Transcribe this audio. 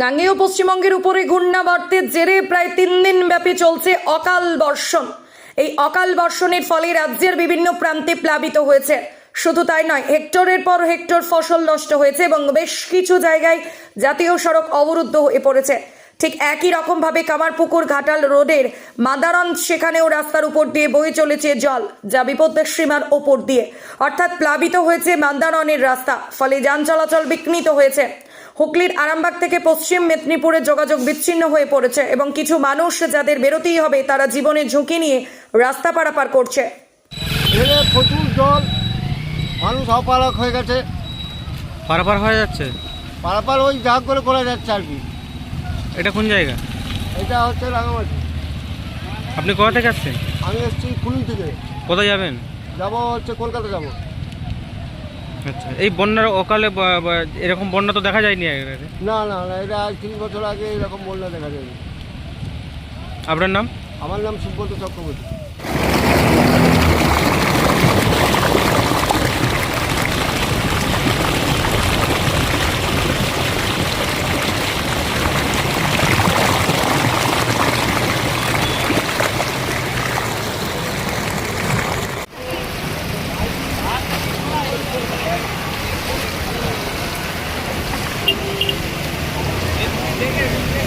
গাঙ্গেয় পশ্চিমবঙ্গের উপরে ঘূর্ণাবর্তের জেরে প্রায় তিন দিন ব্যাপী চলছে অকাল বর্ষণ। এই অকাল বর্ষণের ফলে রাজ্যের বিভিন্ন প্রান্তে প্লাবিত হয়েছে। শুধু তাই নয়, হেক্টরের পর হেক্টর ফসল নষ্ট হয়েছে এবং বেশ কিছু জায়গায় জাতীয় সড়ক অবরুদ্ধ হয়ে পড়েছে। ঠিক একই রকমভাবে কামারপুকুর ঘাটাল রোডের মাদারন সেখানেও রাস্তার উপর দিয়ে বয়ে চলেছে জল, যা বিপদের সীমার ওপর দিয়ে। অর্থাৎ প্লাবিত হয়েছে মাদারনের রাস্তা, ফলে যান চলাচল বিঘ্নিত হয়েছে। হুগলির আরামবাগ থেকে পশ্চিম মেদিনীপুরে যোগাযোগ বিচ্ছিন্ন হয়ে পড়েছে এবং কিছু মানুষ যাদের বেরোতেই হবে তারা জীবনের ঝুঁকি নিয়ে রাস্তা পারাপার করছে। এখানে প্রচুর জল মানুষ অপারক হয়ে গেছে। পারাপার হয়ে যাচ্ছে? পারাপার ওই যা করে করা যাচ্ছে আর কি। এটা কোন জায়গা? এটা হচ্ছে রাঙামাটি। আপনি কোথা থেকে আসছেন? আমি এসেছি ফুলুন থেকে। কোথায় যাবেন? যাব হচ্ছে কলকাতা যাব। আচ্ছা এই বন্যার অকালে এরকম বন্যা তো দেখা যায়নি। না না না এটা আজ তিন বছর আগে এরকম বন্যা দেখা যায়নি। আপনার নাম? আমার নাম সুব্রত চক্রবর্তী। Take.